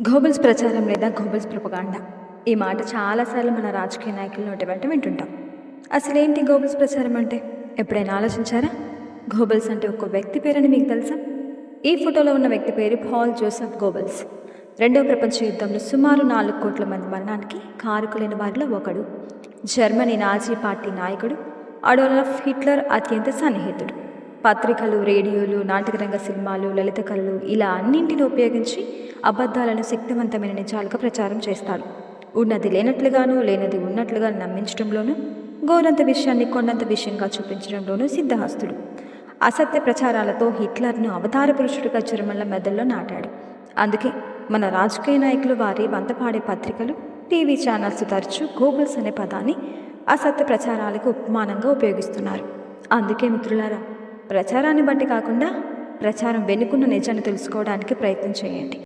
Goebbels ప్రచారం లేదా Goebbels ప్రపగాండ. ఈ మాట చాలాసార్లు మన రాజకీయ నాయకుల నోటి వెంట వింటుంటాం. అసలు ఏంటి గోబుల్స్ ప్రచారం అంటే? ఎప్పుడైనా ఆలోచించారా? గోబుల్స్ అంటే ఒక వ్యక్తి పేరని మీకు తెలుసా? ఈ ఫోటోలో ఉన్న వ్యక్తి పేరు పాల్ జోసెఫ్ గోబుల్స్. రెండవ ప్రపంచ యుద్ధంలో సుమారు నాలుగు కోట్ల మంది మరణానికి కారకులైన వారిలో ఒకడు. జర్మనీ నాజీ పార్టీ నాయకుడు. అడోలఫ్ హిట్లర్ అత్యంత సన్నిహితుడు. పత్రికలు రేడియోలు నాటకరంగ సినిమాలు లలిత కళలు ఇలా అన్నింటిని ఉపయోగించి అబద్ధాలను శక్తివంతమైన నిజాలుగా ప్రచారం చేస్తాడు ఉన్నది లేనట్లుగాను లేనది ఉన్నట్లుగా నమ్మించడంలోనూ గోరంత విషయాన్ని కొండంత విషయంగా చూపించడంలోనూ సిద్ధహస్తుడు. అసత్య ప్రచారాలతో హిట్లర్ను అవతార పురుషుడిగా జర్మన్ల మెదల్లో నాటాడు. అందుకే మన రాజకీయ నాయకులు వారి వంతపాడే పత్రికలు టీవీ ఛానల్స్ తరచూ గూగుల్స్ అనే పదాన్ని అసత్య ప్రచారాలకు ఉపమానంగా ఉపయోగిస్తున్నారు. అందుకే మిత్రులారా ప్రచారాన్ని బట్టి కాకుండా ప్రచారం వెనుకున్న నిజాన్ని తెలుసుకోవడానికి ప్రయత్నం చేయండి.